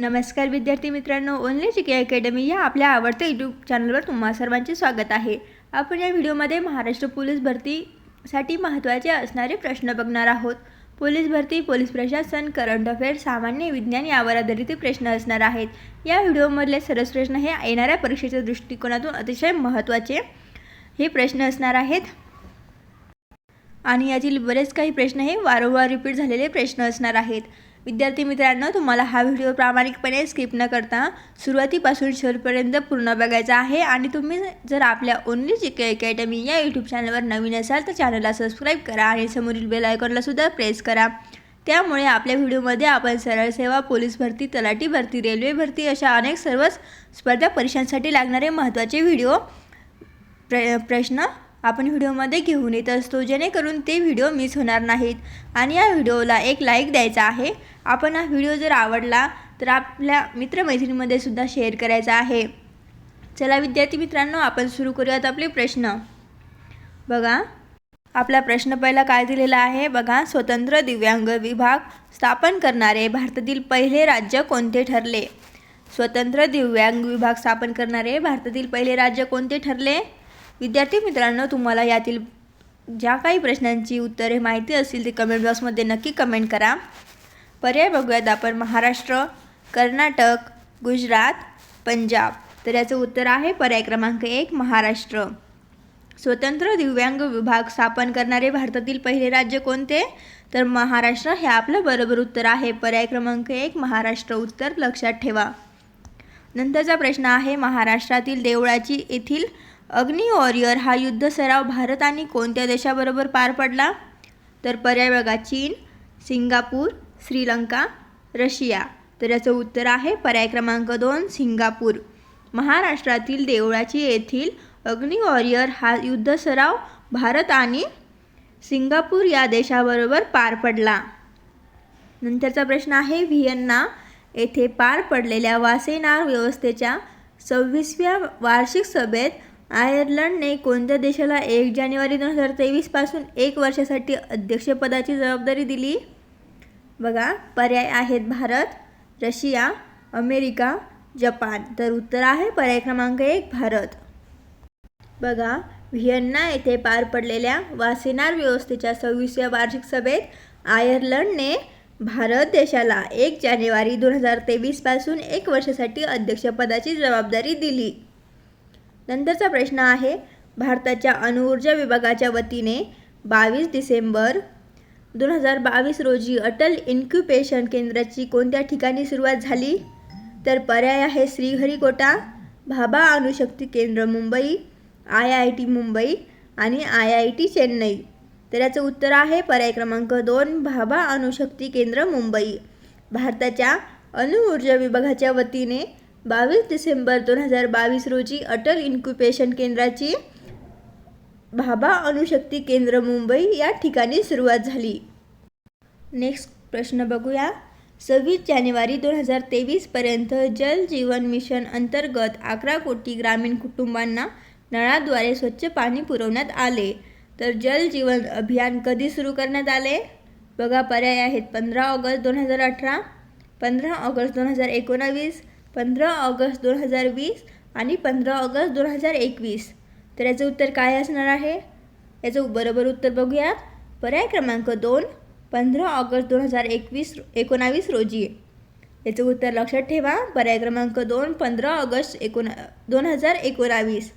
नमस्कार विद्यार्थी मित्रांनो ओनली जी के अकॅडमी या आपल्या आवडत्या यूट्यूब चॅनलवर तुम्हा सर्वांचे स्वागत आहे. आपण या व्हिडिओमध्ये महाराष्ट्र पोलीस भरतीसाठी महत्त्वाचे असणारे प्रश्न बघणार आहोत. पोलीस भरती पोलीस प्रशासन करंट अफेअर सामान्य विज्ञान यावर आधारित प्रश्न असणार आहेत. या व्हिडिओमधले सरस प्रश्न हे येणाऱ्या परीक्षेच्या दृष्टिकोनातून अतिशय महत्त्वाचे हे प्रश्न असणार आहेत. आणि यातील बरेच काही प्रश्न हे वारंवार रिपीट झालेले प्रश्न असणार आहेत. विद्यार्थी मित्रांनो तुम्हाला हा व्हिडिओ प्रामाणिकपणे स्किप न करता सुरुवातीपासून शेवटपर्यंत पूर्ण बघायचा आहे. आणि तुम्ही जर आपल्या ओनली जी के अकॅडमी या यूट्यूब चॅनलवर नवीन असाल तर चॅनलला सबस्क्राईब करा आणि समोरील बेल आयकॉनला सुद्धा प्रेस करा. त्यामुळे आपल्या व्हिडिओमध्ये आपण सरळ सेवा पोलीस भरती तलाठी भरती रेल्वे भरती अशा अनेक सर्वच स्पर्धा परीक्षांसाठी लागणारे महत्त्वाचे व्हिडिओ प्र प्रश्न आपण व्हिडिओमध्ये घेऊन येत असतो जेणेकरून ते व्हिडिओ मिस होणार नाहीत. आणि या व्हिडिओला एक लाईक द्यायचा आहे. आपण हा व्हिडिओ जर आवडला तर आपल्या मित्रमैत्रिणीमध्ये सुद्धा शेअर करायचा आहे. चला विद्यार्थी मित्रांनो आपण सुरू करूयात आपले प्रश्न. बघा आपला प्रश्न पहिला काय दिलेला आहे? बघा स्वतंत्र दिव्यांग विभाग स्थापन करणारे भारतातील पहिले राज्य कोणते ठरले? स्वतंत्र दिव्यांग विभाग स्थापन करणारे भारतातील पहिले राज्य कोणते ठरले? विद्यार्थी मित्रांनो तुम्हाला यातील ज्या काही प्रश्नांची उत्तरे माहिती असतील ते कमेंट बॉक्समध्ये नक्की कमेंट करा. पर्याय बघूयात आपण. महाराष्ट्र कर्नाटक गुजरात पंजाब. तर याचं उत्तर आहे पर्याय क्रमांक एक महाराष्ट्र. स्वतंत्र दिव्यांग विभाग स्थापन करणारे भारतातील पहिले राज्य कोणते? तर महाराष्ट्र हे आपलं बरोबर उत्तर आहे. पर्याय क्रमांक एक महाराष्ट्र. उत्तर लक्षात ठेवा. नंतरचा प्रश्न आहे महाराष्ट्रातील देवळाची येथील अग्नि वॉरियर हा युद्ध सराव भारत आणि कोणत्या देशाबरोबर पार पडला? तर पर्याय बघा चीन सिंगापूर श्रीलंका रशिया. तर याचं उत्तर आहे पर्याय क्रमांक दोन सिंगापूर. महाराष्ट्रातील देवळाची येथील अग्नि वॉरियर हा युद्ध सराव भारत आणि सिंगापूर या देशाबरोबर पार पडला. नंतरचा प्रश्न आहे व्हिएन्ना येथे पार पडलेल्या वासेनार व्यवस्थेच्या सव्वीसव्या वार्षिक सभेत आयर्लंडने कोणत्या देशाला एक जानेवारी दोन हजार तेवीसपासून एक वर्षासाठी अध्यक्षपदाची जबाबदारी दिली? बघा पर्याय आहेत भारत रशिया अमेरिका जपान. तर उत्तर आहे पर्याय क्रमांक एक भारत. बघा व्हिएन्ना येथे पार पडलेल्या वासेनार व्यवस्थेच्या सव्वीसव्या वार्षिक सभेत आयर्लंडने भारत देशाला एक जानेवारी दोन हजार तेवीसपासून एक वर्षासाठी अध्यक्षपदाची जबाबदारी दिली. नंतरचा प्रश्न आहे भारताच्या अणुऊर्जा विभागाच्या वतीने बावीस डिसेंबर दोन हजार बावीस रोजी अटल इन्क्युपेशन केंद्राची कोणत्या ठिकाणी सुरुवात झाली? तर पर्याय आहे श्रीहरिकोटा भाभा अणुशक्ती केंद्र Mumbai I I T Mumbai आणि आय आय टी चेन्नई. तर याचं उत्तर आहे पर्याय क्रमांक दोन भाभा अणुशक्ती केंद्र मुंबई. भारताच्या अणुऊर्जा विभागाच्या वतीने बावीस डिसेंबर दोन हजार बावीस रोजी अटल इन्क्युपेशन केंद्राची भाभा अणुशक्ती केंद्र मुंबई या ठिकाणी सुरुवात झाली. नेक्स्ट प्रश्न बघूया. सव्वीस जानेवारी दोन हजार तेवीसपर्यंत जल जीवन मिशन अंतर्गत अकरा कोटी ग्रामीण कुटुंबांना नळाद्वारे स्वच्छ पाणी पुरवण्यात आले. तर जल जीवन अभियान कधी सुरू करण्यात आले? बघा पर्याय आहेत पंधरा ऑगस्ट दोन हजार अठरा पंधरा ऑगस्ट दोन हजार एकोणावीस पंधरा ऑगस्ट दोन हजार वीस आणि पंधरा ऑगस्ट दोन हजार एकवीस. तर याचं उत्तर काय असणार आहे? याचं बरोबर उत्तर बघूया पर्याय क्रमांक दोन पंधरा ऑगस्ट दोन हजार एकवीस एकोणावीस रोजी. याचं उत्तर लक्षात ठेवा. पर्याय क्रमांक दोन पंधरा ऑगस्ट एकोणा दोन हजार एकोणावीस.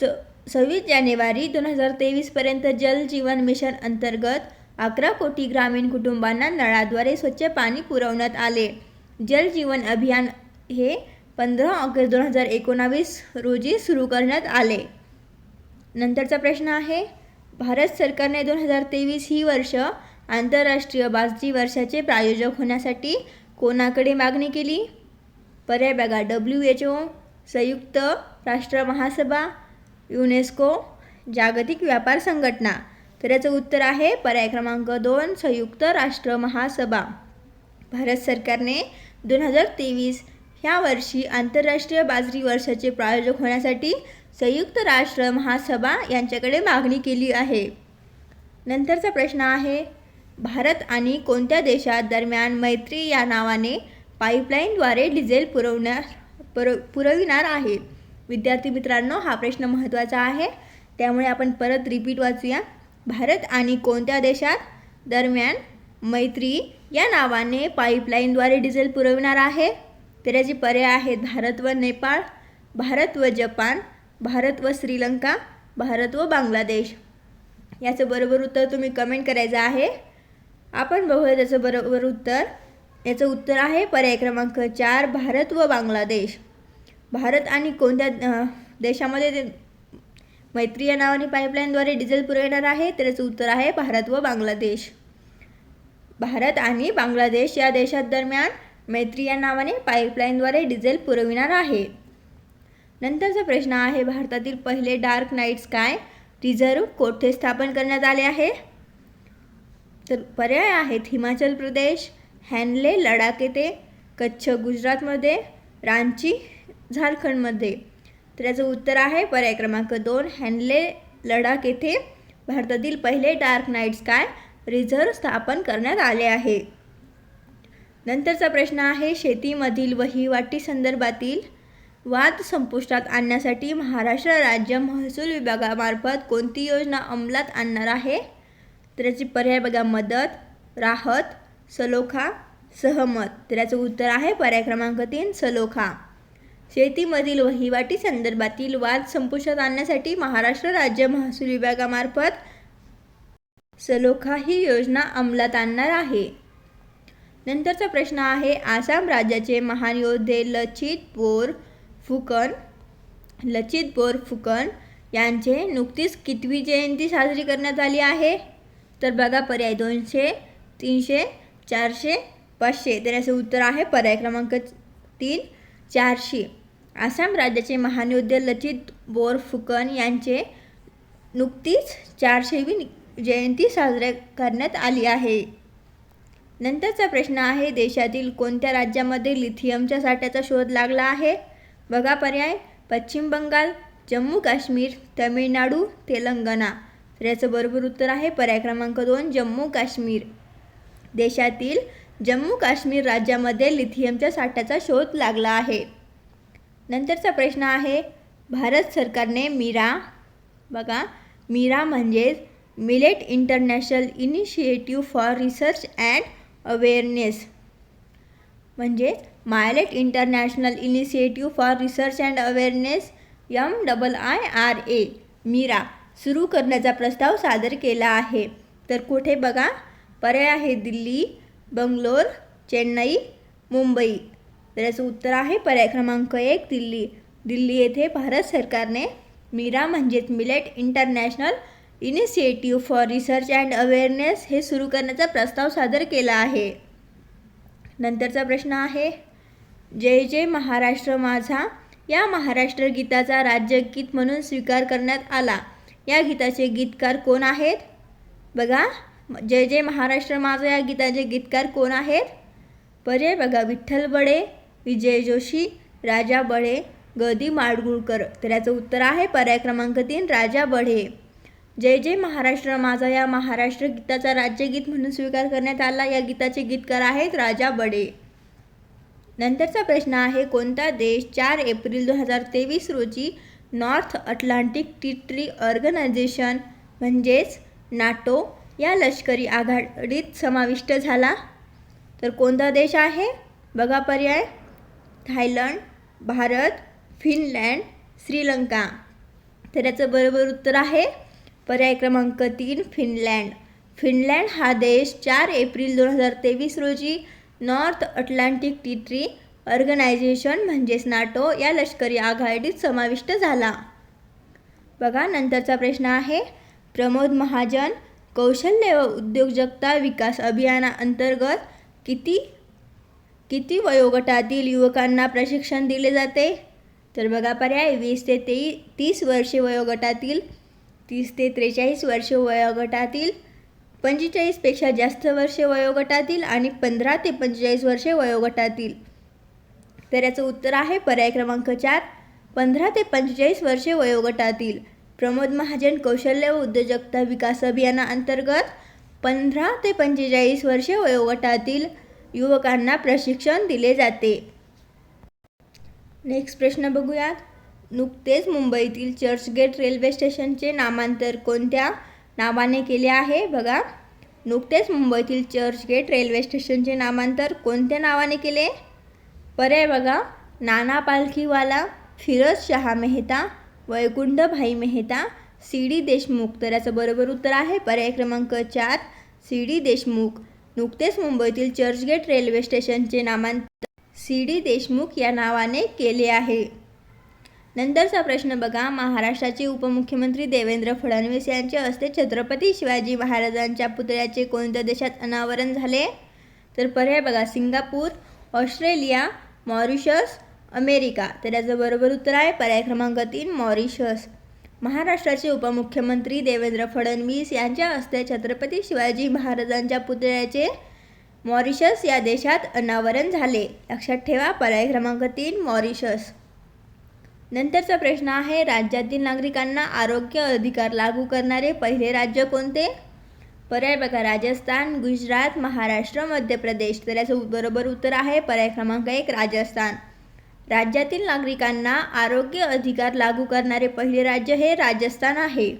स सव्वीस जानेवारी दोन हजार तेवीसपर्यंत जल जीवन मिशन अंतर्गत अकरा कोटी ग्रामीण कुटुंबांना नळाद्वारे स्वच्छ पाणी पुरवण्यात आले. जल जीवन अभियान हे पंधरा ऑगस्ट दोन हजार एकोणावीस रोजी सुरू करण्यात आले. नंतरचा प्रश्न आहे भारत सरकारने दोन हजार तेवीस ही वर्ष आंतरराष्ट्रीय बाजरी वर्षाचे प्रायोजक होण्यासाठी कोणाकडे मागणी केली? पर्याय बघा डब्ल्यू एच ओ संयुक्त राष्ट्र महासभा युनेस्को जागतिक व्यापार संघटना. तर याचं उत्तर आहे पर्याय क्रमांक दोन संयुक्त राष्ट्र महासभा. भारत सरकारने दोन हजार तेवीस ह्या वर्षी आंतरराष्ट्रीय बाजरी वर्षाचे प्रायोजक होण्यासाठी संयुक्त राष्ट्र महासभा यांच्याकडे मागणी केली आहे. नंतरचा प्रश्न आहे भारत आणि कोणत्या देशात दरम्यान मैत्री या नावाने पाईपलाईनद्वारे डिझेल पुरवणार पुर पुरविणार आहे? विद्यार्थी मित्रांनो हा प्रश्न महत्त्वाचा आहे. त्यामुळे आपण परत रिपीट वाचूया. भारत आणि कोणत्या देशात दरम्यान मैत्री या नावाने पाईपलाईनद्वारे डिझेल पुरविणार आहे? तर याचे पर्याय आहेत. भारत व नेपाळ भारत व जपान भारत व श्रीलंका भारत व बांगलादेश. याचं बरोबर उत्तर तुम्ही कमेंट करायचं आहे. आपण बघूया त्याचं बरोबर उत्तर. याचं उत्तर आहे पर्याय क्रमांक चार भारत व बांगलादेश. भारत आणि कोणत्या देशामध्ये ते मैत्री या नावाने पाईपलाईनद्वारे डिझेल पुरवणार आहे? तर याचं उत्तर आहे भारत व बांगलादेश. भारत आणि बांगलादेश या देशात दरम्यान मैत्री या नावाने पाईपलाईनद्वारे डिझेल पुरविणार आहे. नंतरचा प्रश्न आहे भारतातील पहिले डार्क नाईट स्काय रिझर्व कोठे स्थापन करण्यात आले आहे? तर पर्याय आहेत हिमाचल प्रदेश हॅनले लडाख येथे कच्छ गुजरातमध्ये रांची झारखंडमध्ये. तर याचं उत्तर आहे पर्याय क्रमांक दोन हॅनले लडाख येथे भारतातील पहिले डार्क नाईट स्काय रिझर्व स्थापन करण्यात आले आहे. नंतरचा प्रश्न आहे शेतीमधील वहिवाटी संदर्भातील वाद संपुष्टात आणण्यासाठी महाराष्ट्र राज्य महसूल विभागामार्फत कोणती योजना अंमलात आणणार आहे? तर याची पर्याय बघा मदत राहत सलोखा सहमत. तर याचं उत्तर आहे पर्याय क्रमांक तीन सलोखा. शेतीमधील वहिवाटी संदर्भातील वाद संपुष्टात आणण्यासाठी महाराष्ट्र राज्य महसूल विभागामार्फत सलोखा ही योजना अंमलात आणणार आहे. नंतरचा प्रश्न आहे आसाम राज्याचे महान योद्धे लचित बोर फुकन लचित बोर फुकन यांचे नुकतीच कितवी जयंती साजरी करण्यात आली आहे? तर बघा पर्याय दोनशे तीनशे चारशे पाचशे. तर याचं उत्तर आहे पर्याय क्रमांक तीन चारशे. आसाम राज्याचे महान योद्धे लचित बोर फुकन यांचे नुकतीच चारशेवी जयंती साजरी करण्यात आली आहे. नंतरचा प्रश्न आहे देशातील कोणत्या राज्यामध्ये लिथियमच्या साठ्याचा शोध लागला आहे? बघा पर्याय पश्चिम बंगाल जम्मू काश्मीर तमिळनाडू तेलंगणा. तर याचं बरोबर उत्तर आहे पर्याय क्रमांक दोन जम्मू काश्मीर. देशातील जम्मू काश्मीर राज्यामध्ये लिथियमच्या साठ्याचा शोध लागला आहे. नंतरचा प्रश्न आहे भारत सरकारने मीरा बघा मीरा म्हणजेच millet international initiative for research and awareness. म्हणजे millet international initiative for research and awareness M double I R A MIIRA सुरू करण्याचा प्रस्ताव सादर केला आहे. तर कुठे बघा? पर्याय आहे दिल्ली बंगलोर चेन्नई मुंबई. तर याचं उत्तर आहे पर्याय क्रमांक एक दिल्ली. दिल्ली येथे भारत सरकारने मीरा म्हणजेच millet international initiative for research and awareness हे सुरू करण्याचा प्रस्ताव सादर केला आहे. नंतरचा प्रश्न आहे जय जय महाराष्ट्र माझा. या महाराष्ट्र गीताचा राज्यगीत म्हणून स्वीकार करण्यात आला. या गीताचे गीतकार कोण आहेत? बघा जय जय महाराष्ट्र माझा या गीताचे गीतकार कोण आहेत? पर्याय बघा विठ्ठल बडे विजय जोशी राजा बढे गदी माडगुळकर. तर याचं उत्तर आहे पर्याय क्रमांक तीन राजा बढे जय जय महाराष्ट्र माझा या महाराष्ट्र गीताचा राज्यगीत म्हणून स्वीकार करण्यात आला. या गीताचे गीतकार आहेत राजा बडे. नंतरचा प्रश्न आहे कोणता देश चार एप्रिल दोन हजार तेवीस रोजी नॉर्थ अटलांटिक टिट्री ऑर्गनायझेशन म्हणजेच नाटो या लष्करी आघाडीत समाविष्ट झाला? तर कोणता देश आहे? बघा पर्याय. Thailand Bharat Finland Sri Lanka. तर याचं बरोबर उत्तर आहे पर्याय क्रमांक तीन फिनलँड. फिनलँड हा देश चार एप्रिल दोन हजार तेवीस रोजी नॉर्थ अटलांटिक टिट्री ऑर्गनायझेशन म्हणजेच नाटो या लष्करी आघाडीत समाविष्ट झाला. बघा नंतरचा प्रश्न आहे. प्रमोद महाजन कौशल्य व उद्योजकता विकास अभियानाअंतर्गत किती किती वयोगटातील युवकांना प्रशिक्षण दिले जाते? तर बघा पर्याय वीस ते तेई तीस वर्षे वयोगटातील तीस ते त्रेचाळीस वर्षे वयोगटातील पंचेचाळीसपेक्षा जास्त वर्षे वयोगटातील आणि पंधरा ते पंचेचाळीस वर्षे वयोगटातील. तर याचं उत्तर आहे पर्याय क्रमांक चार पंधरा ते पंचेचाळीस वर्षे वयोगटातील. प्रमोद महाजन कौशल्य व उद्योजकता विकास अभियानाअंतर्गत पंधरा ते पंचेचाळीस वर्षे वयोगटातील युवकांना प्रशिक्षण दिले जाते. नेक्स्ट प्रश्न बघूयात. नुकतेच मुंबईतील चर्चगेट रेल्वे स्टेशनचे नामांतर कोणत्या नावाने केले आहे? बघा. नुकतेच मुंबईतील चर्चगेट रेल्वे स्टेशनचे नामांतर कोणत्या नावाने केले? पर्याय बघा. Nana Palkhivala Feroze Shah Mehta Vaikunthbhai Mehta C D Deshmukh. तर याचं बरोबर उत्तर आहे पर्याय क्रमांक चार सी डी देशमुख. नुकतेच मुंबईतील चर्चगेट रेल्वे स्टेशनचे नामांतर सी डी देशमुख या नावाने केले आहे. नंतरचा प्रश्न बघा. महाराष्ट्राचे उपमुख्यमंत्री देवेंद्र फडणवीस यांच्या हस्ते छत्रपती शिवाजी महाराजांच्या पुतळ्याचे कोणत्या देशात अनावरण झाले? तर पर्याय बघा. Singapore Australia Mauritius America. तर याचं बरोबर उत्तर आहे पर्याय क्रमांक तीन मॉरिशस. महाराष्ट्राचे उपमुख्यमंत्री देवेंद्र फडणवीस यांच्या हस्ते छत्रपती शिवाजी महाराजांच्या पुतळ्याचे मॉरिशस या देशात अनावरण झाले. लक्षात ठेवा. पर्याय क्रमांक तीन मॉरिशस. नंतरचा प्रश्न आहे राज्यातील नागरिकांना आरोग्य अधिकार लागू करणारे पहिले राज्य कोणते? पर्याय बघा राजस्थान गुजरात महाराष्ट्र मध्य प्रदेश. तर याचं बरोबर उत्तर आहे पर्याय क्रमांक एक राजस्थान. राज्यातील नागरिकांना आरोग्य अधिकार लागू करणारे पहिले राज्य हे राजस्थान आहे.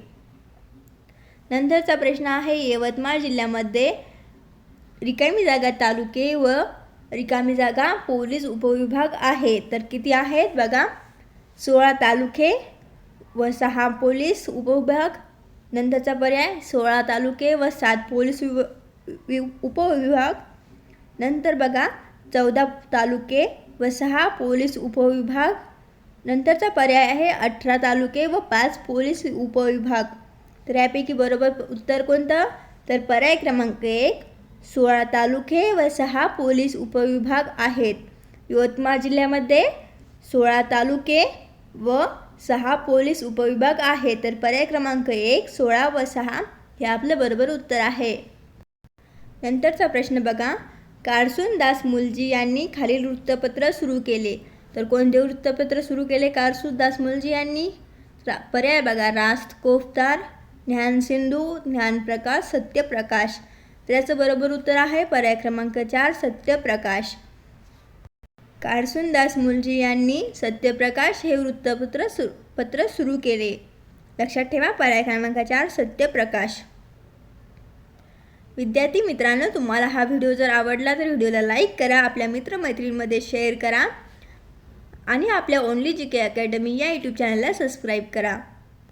नंतरचा प्रश्न आहे यवतमाळ जिल्ह्यामध्ये रिकामी जागा तालुके व रिकामी जागा पोलीस उपविभाग आहे. तर किती आहेत? बघा सोळा तालुके व सहा पोलीस उपविभाग. नंतरचा पर्याय सोळा तालुके व सात पोलीस विभ वि उपविभाग. नंतर बघा चौदा तालुके व सहा पोलीस उपविभाग. नंतरचा पर्याय आहे अठरा तालुके व पाच पोलीस उपविभाग. तर यापैकी बरोबर उत्तर कोणतं? तर पर्याय क्रमांक एक सोळा तालुके व सहा पोलीस उपविभाग आहेत. यवतमाळ जिल्ह्यामध्ये सोळा तालुके व सहा पोलीस उपविभाग आहे. तर पर्याय क्रमांक एक सोळा व सहा हे आपलं बरोबर उत्तर आहे. नंतरचा प्रश्न बघा. कारसून दास मुलजी यांनी खालील वृत्तपत्र सुरू केले. तर कोणते वृत्तपत्र सुरू केले? कारसून दास मुलजी यांनी? पर्याय बघा. रास्त कोफतार ज्ञानसिंधू ज्ञानप्रकाश सत्यप्रकाश. तर याचं बरोबर उत्तर आहे. पर्याय क्रमांक चार सत्यप्रकाश. कारसूनदास मुलजी यांनी सत्यप्रकाश हे वृत्तपत्र सु पत्र सुरू केले. लक्षात ठेवा पर्याय क्रमांक चार सत्यप्रकाश. विद्यार्थी मित्रांनो तुम्हाला हा व्हिडिओ जर आवडला तर व्हिडिओला लाईक करा आपल्या मित्रमैत्रिणींमध्ये शेअर करा आणि आपल्या ओनली जी के अकॅडमी या यूट्यूब चॅनलला सबस्क्राईब करा.